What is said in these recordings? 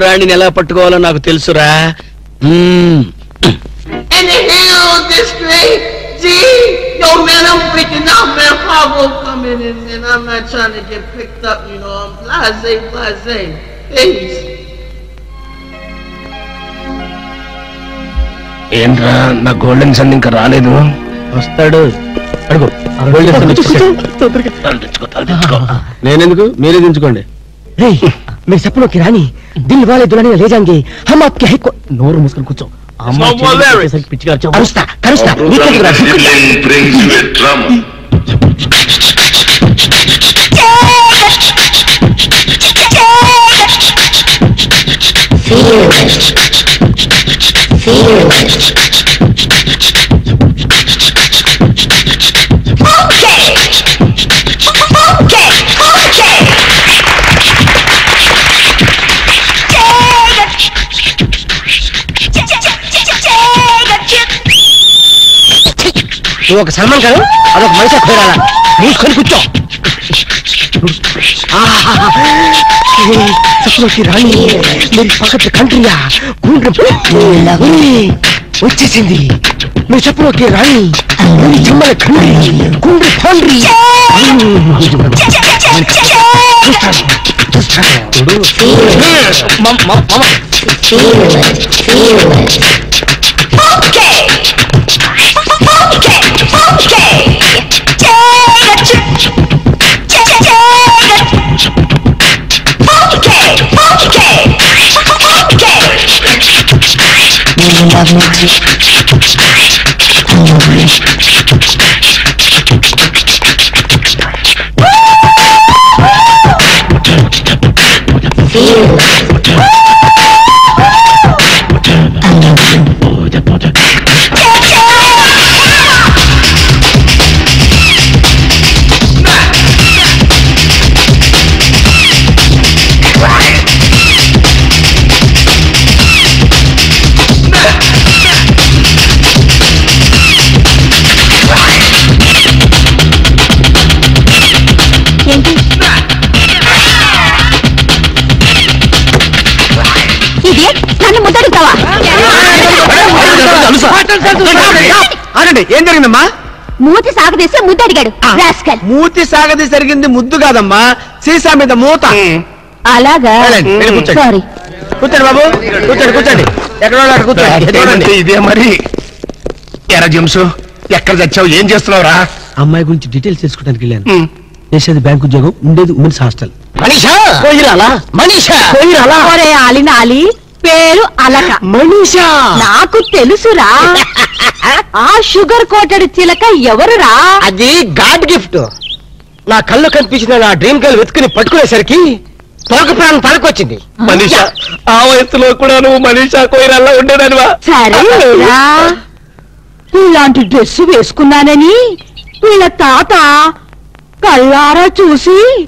రాణిని ఎలా పట్టుకోవాలో నాకు తెలుసురా. ఏంట్రా నా గోల్డెన్ సన్ ఇంకా రాలేదు? వస్తాడు. అడుగు నేనెందుకు? మీరే దించుకోండి. రే మీరు సపనోకి రాని దిల్ వాలే దులని లే జాంగే హమ్ ఆప్కే హై కో- నోరు మూసుకొని కూర్చో ఆ అమ్మాయి It's నువ్వు ఒక సల్మాన్ గారు అదొక మనిషి కోరాలా మూసుకొని కూర్చో సపనోకి రాణి మీరు పక్కన కంట్రీయా వచ్చేసింది మీరు సపనోకి రాణి మీరు చెమ్మల కండ్రి కుండ్రి పాండ్రి ఏంటి ఆగండి. ఏం జరిగిందమ్మా? మూతి సాగదీస్తే ముద్దడిగాడు రాస్కల్. మూతి సాగది జరిగింది ముద్దు కాదమ్మా. సీసా మీద మూత. అలాగా. సారీ కూర్చోండి. బాబు. కూర్చోండి కూర్చోండి. ఎక్కడ కూర్చోండి. ఇదే మరి. ఎరా జంసు ఎక్కడ చచ్చావు ఏం చేస్తున్నావురా? అమ్మాయి గురించి డీటెయిల్స్ తెలుసుకోవడానికి వెళ్ళాను. చేసేది బ్యాంక్ ఉద్యోగం ఉండేది ఉమెన్స్ హాస్టల్. మనీషా? మనీషా? ఆలి నాలి పేరు అలక. మనీషా. నాకు తెలుసురా. ఆ షుగర్ కోటెడ్ చిలక ఎవరురా? అది గాడ్ గిఫ్ట్. నా కళ్ళు కనిపించిన నా డ్రీమ్ గర్ల్ వెతుకుని పట్టుకునేసరికి తోక ప్రాణం తలకొచ్చింది. మనీషా ఆ వయసులో కూడా నువ్వు మనీషా కోయిరల్లా ఉండేదానివా? సరే. ఇలాంటి డ్రెస్ వేసుకున్నానని వీళ్ళ తాత కళ్ళారా చూసి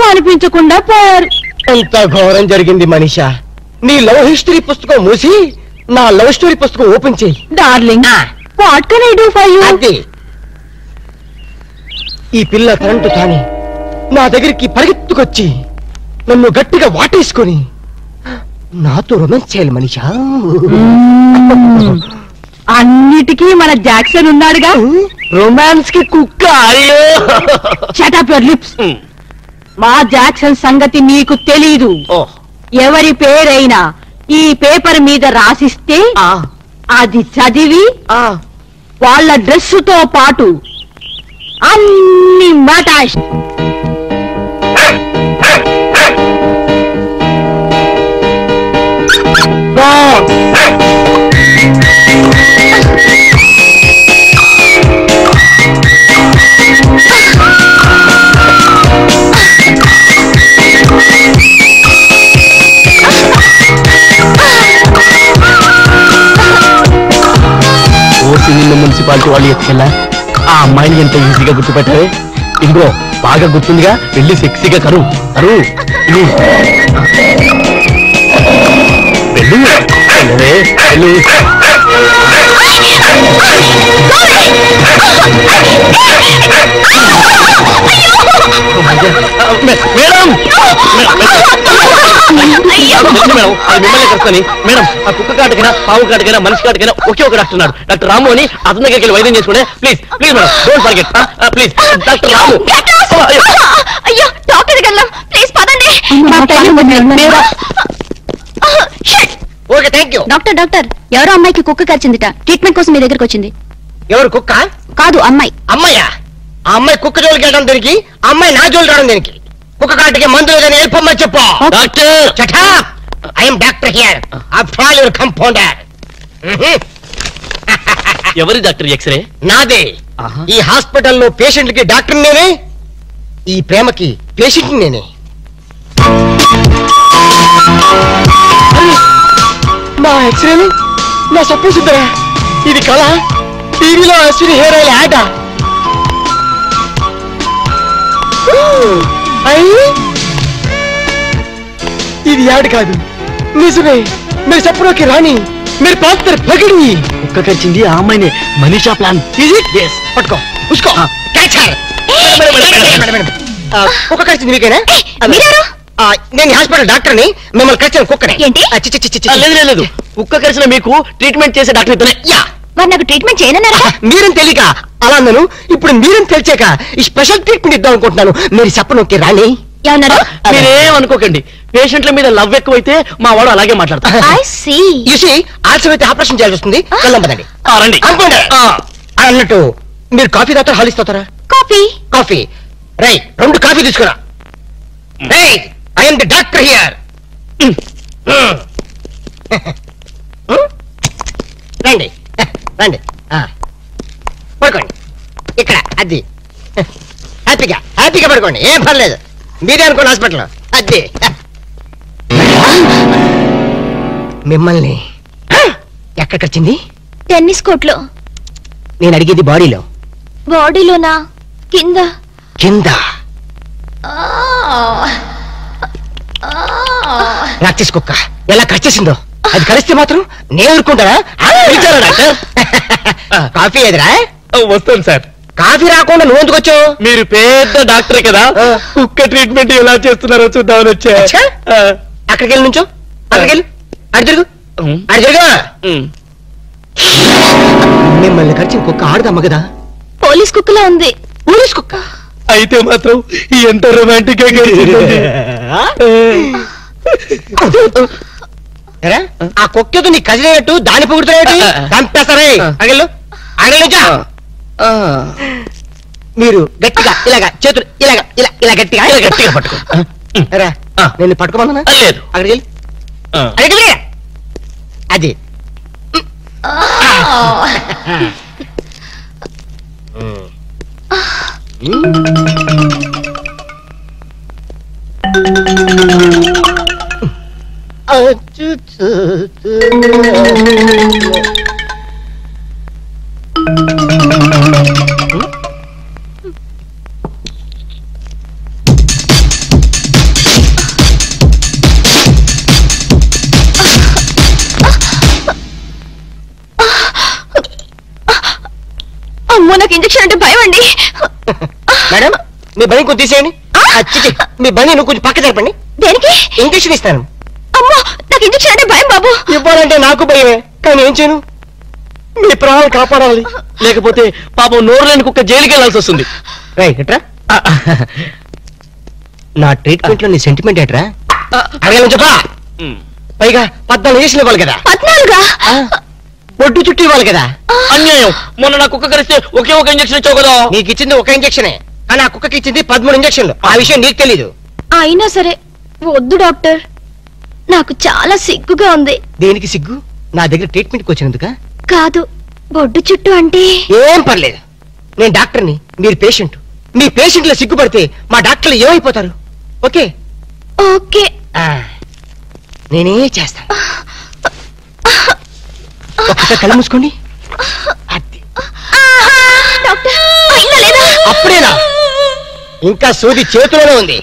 కనిపించకుండా పోయారు. ఎంత ఘోరం జరిగింది మనీషా. నీ లవ్ హిస్టరీ పుస్తకం మూసి నా లవ్ స్టోరీ పుస్తకం ఓపెన్ చేయి. Darling what can I do for you అది. ఈ పిల్ల తనంటు తాని నా దగ్గరికి పరిగెత్తుకొచ్చి నన్ను గట్టిగా వాటేసుకొని నాతో రొమాన్స్ చేయాలి మనిషా. అన్నిటికీ మన జాక్సన్ ఉన్నాడుగా. రొమాన్స్కి కుక్క అయ్యో. షటప్ యువర్ లిప్స్ మా జాక్సన్ సంగతి నీకు తెలీదు. ఓ, ఎవరి పేరైనా ఈ పేపర్ మీద రాసిస్తే ఆ, అది చదివి ఆ. వాళ్ళ డ్రెస్సుతో పాటు అన్ని మటాష్ నిన్న మున్సిపాలిటీ వాళ్ళు ఎత్తుకెళ్ళా ఆ అమ్మాయిని ఎంత ఈజీగా గుర్తుపెట్టావే? ఇంకో బాగా గుర్తుందిగా వెళ్ళి సెక్సీగా కరు. కరు. వెళ్ళు. వెళ్ళు. వెళ్ళవే, వెళ్ళు. మేడం. అది మిమ్మల్ని కలుసుకొని మేడం ఆ కుక్క కాటుకైనా మనిషి కాటుకైనా ఒకే ఒక డాక్టర్ ఉన్నాడు. డాక్టర్ రాము అని అతని దగ్గరికి వెళ్ళి వైద్యం చేసుకుంటే please please madam don't forget. Please doctor Ramu. అయ్యో డాక్టర్ దగ్గర ప్లీజ్ పదండి. Okay thank you doctor doctor ఎవరో అమ్మాయికి కుక్క కరిచిందిట ట్రీట్మెంట్ కోసం మీ దగ్గరకు వచ్చింది. ఎవరు కుక్క? కాదు అమ్మాయి. అమ్మాయ్యా ఆ అమ్మాయి కుక్క జోలికి వెళ్ళడం దేనికి? ఆ అమ్మాయి నా జోలికి రావడం దేనికి? కుక్క కాటికి మందులు కానీ వెళ్ళిపోమ్మని చెప్పు. Doctor. I'm doctor here after all your compounder ఎవరి డాక్టర్ ఎక్స్రే? నాదే. ఈ హాస్పిటల్లో పేషెంట్లకి డాక్టర్ నేనే. ఈ ప్రేమకి పేషెంట్ నేనే. నా ఎక్స్రేలు? నా సపోజ్ ఇది కళ? టీవీలో అశ్విని హెయిర్ ఆయిల్ యాడ్? ఇది యాడ్ కాదు. నిజమే మీరు చెప్పడానికి రాణి మీరు పాత్ర పగిడి కుక్క కరిచింది ఆ అమ్మాయిని మనీషా ప్లాన్. పట్టుకో ఉసుకో. కుక్క కరిచింది మీకేనా? నేను హాస్పిటల్ డాక్టర్ని మిమ్మల్ని కరిచిన కుక్కని. ఏంటి? లేదు, లేదు కుక్క కరిచిన మీకు ట్రీట్మెంట్ చేసే డాక్టర్ ఇతనే యా. మరి నాకు ట్రీట్మెంట్ చేయనన్నారా మీరేం తెలియక అలా అన్నాను. ఇప్పుడు మీరేం తెలిసాక ఈ స్పెషల్ ట్రీట్మెంట్ ఇద్దాం అనుకుంటున్నాను. మీరు చెప్పనొక్కి రాణి. ఏమన్నారు? మీరేం అనుకోకండి. పేషెంట్ల మీద లవ్ ఎక్కువైతే మా వాడు అలాగే మాట్లాడతారు ఐ సీ అయితే ఆపరేషన్ చేయాల్సి వస్తుంది. వెళ్ళం పదండి. ఆ, రండి. అనుకోండి. ఆ. అన్నట్టు మీరు కాఫీ తాగుతారా హాల్ ఇస్తారా కాఫీ. కాఫీ. రై రెండు కాఫీ తీసుకురా. Rai I'm the doctor here రండి రండి ఆ. పడుకోండి ఇక్కడ అది. హ్యాపీగా హ్యాపీగా పడుకోండి ఏం పర్లేదు. మీరే అనుకోండి హాస్పిటల్ అది. మిమ్మల్ని ఎక్కడికి వచ్చింది టెన్నిస్ కోర్ట్లో నేను అడిగేది బాడీలో. బాడీలోనా? కింద. కింద. రాక్షస్ కుక్క ఎలా కరిచేసిందో అది కలిస్తే మాత్రం నేను ఊరుకుంటారా కాఫీ ఎదురా వస్తాను సార్. కాఫీ రాకుండా నువ్వు ఎందుకు వచ్చావు? మీరు పెద్ద డాక్టర్ కదా. కుక్క ట్రీట్మెంట్ ఎలా చేస్తున్నారో చూద్దామని వచ్చా. అక్కడికి వెళ్ళి నుంచో. అక్కడికి వెళ్ళి అడి తిరుగు. అడి తిరుగు. మిమ్మల్ని కరిచిన కుక్క ఆడదమ్మ కదా. పోలీస్ కుక్కలా ఉంది. పోలీస్ కుక్క. అయితే మాత్రం ఎంత రొమాంటిక్గా ఆ? కుక్కతో నీ కజినట్టు దాని పొగుడుతున్నాయి చంపేస్తారే అగలు అగలు. మీరు గట్టిగా ఇలాగా చేతులు ఇలాగా ఇలా ఇలా గట్టిగా ఇలా గట్టిగా పట్టుకో. రా ఆ. నేను పట్టుకోమన్నా ఆ, లేదు. అక్కడికి వెళ్ళి. ఆ. అక్కడికి వెళ్ళి అది. అమ్మో నాకు ఇంజక్షన్ అంటే భయం అండి. మేడం మీ బని కొంచెం తీసేయండి. మీ బని కొంచెం పక్క జరపండి. దేనికి? ఇంజక్షన్ ఇస్తాను. అమ్మో నాకు ఇంజక్షన్ అంటే భయం బాబు. ఇవ్వాలంటే నాకు భయమే కానీ ఏం చేయను? మీ ప్రాణాలు కాపాడాలి. లేకపోతే పాపం నోరు లేని కుక్క జైలుకి వెళ్ళాల్సి వస్తుంది. రైట్ ఎట్రా నా ట్రీట్మెంట్లో నీ సెంటిమెంట్ ఎట్రా అడగలను చెప్పా ఉమ్. పైగా పద్నాలుగు ఇంజక్షన్ ఇవ్వాలి కదా. పద్నాలుగా? ఒడ్డు చుట్టూ ఇవ్వాలి కదా. అన్యాయం. మొన్న నా కుక్క కరిస్తే ఒకే ఒక ఇంజక్షన్ ఇచ్చావు కదా. నీకు ఇచ్చింది ఒక ఇంజక్షనే. కానీ ఆ కుక్కకి ఇచ్చింది పదమూడు ఇంజక్షన్లు. ఆ విషయం నీకు తెలీదు. అయినా సరే వద్దు డాక్టర్. నాకు చాలా సిగ్గుగా ఉంది. దేనికి సిగ్గు? నా దగ్గర ట్రీట్మెంట్కి వచ్చినందుక? కాదు బొడ్డు చుట్టూ అంటే? ఏం పర్లేదు. నేను డాక్టర్ని మీరు పేషెంట్. మీ పేషెంట్ల సిగ్గుపడితే మా డాక్టర్లు ఏమైపోతారు? ఓకే? ఓకే. ఆ, నేనే చేస్తాను. ఒక్కసారి కళ్ళు మూసుకోండి. అది. డాక్టర్. అప్పుడేనా? ఇంకా సూది చేతిలోనే ఉంది.